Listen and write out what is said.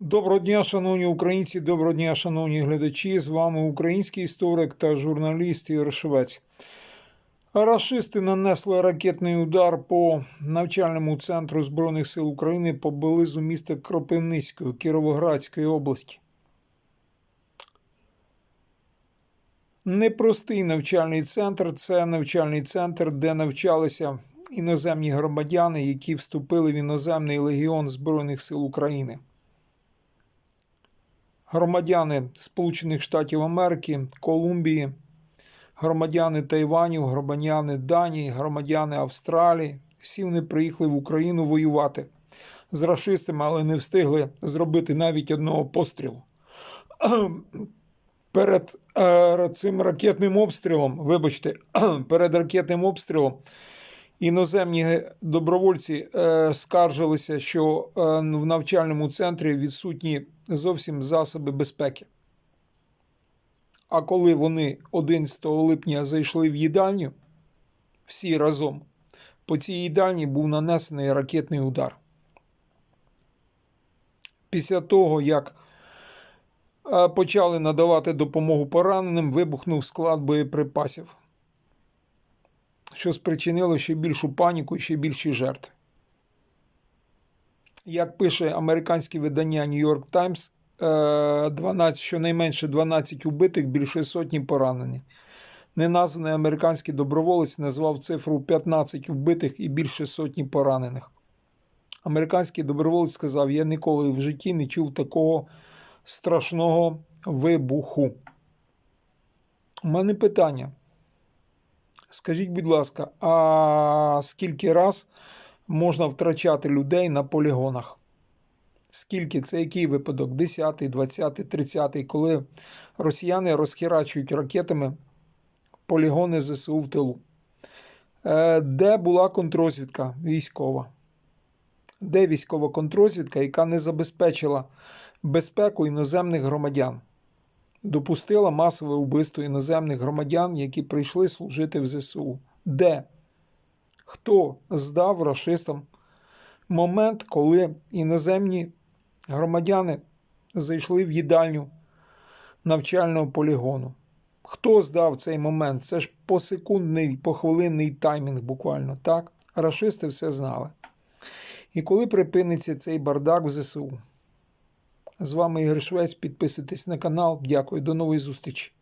Доброго дня, шановні українці, доброго дня, шановні глядачі. З вами український історик та журналіст Ігор Швець. Рашисти нанесли ракетний удар по навчальному центру Збройних сил України поблизу міста Кропивницького Кіровоградської області. Непростий навчальний центр це навчальний центр, де навчалися іноземні громадяни, які вступили в іноземний легіон Збройних сил України громадяни Сполучених Штатів Америки, Колумбії, громадяни Тайваню, громадяни Данії, громадяни Австралії. Всі вони приїхали в Україну воювати з рашистами, але не встигли зробити навіть одного пострілу. Перед е, цим ракетним обстрілом, вибачте, перед ракетним обстрілом іноземні добровольці е, скаржилися, що е, в навчальному центрі відсутні зовсім засоби безпеки. А коли вони 11 липня зайшли в їдальню, всі разом, по цій їдальні був нанесений ракетний удар. Після того, як е, почали надавати допомогу пораненим, вибухнув склад боєприпасів, що спричинило ще більшу паніку і ще більші жертви. Як пише американське видання New York Times, 12, щонайменше 12 убитих, більше сотні поранені. Неназваний американський доброволець назвав цифру 15 вбитих і більше сотні поранених. Американський доброволець сказав: Я ніколи в житті не чув такого страшного вибуху. У мене питання. Скажіть, будь ласка, а скільки раз можна втрачати людей на полігонах? Скільки це який випадок? 10, 20, 30, коли росіяни розхерачують ракетами полігони ЗСУ в тилу? Е, Де була контрозвідка військова? Де військова контрозвідка, яка не забезпечила безпеку іноземних громадян? Допустила масове вбивство іноземних громадян, які прийшли служити в ЗСУ. Де? Хто здав рашистам момент, коли іноземні громадяни зайшли в їдальню навчального полігону? Хто здав цей момент? Це ж посекундний, похвилинний таймінг буквально, так? Рашисти все знали. І коли припиниться цей бардак в ЗСУ? З вами Ігор Швець. Підписуйтесь на канал. Дякую. До нової зустрічі.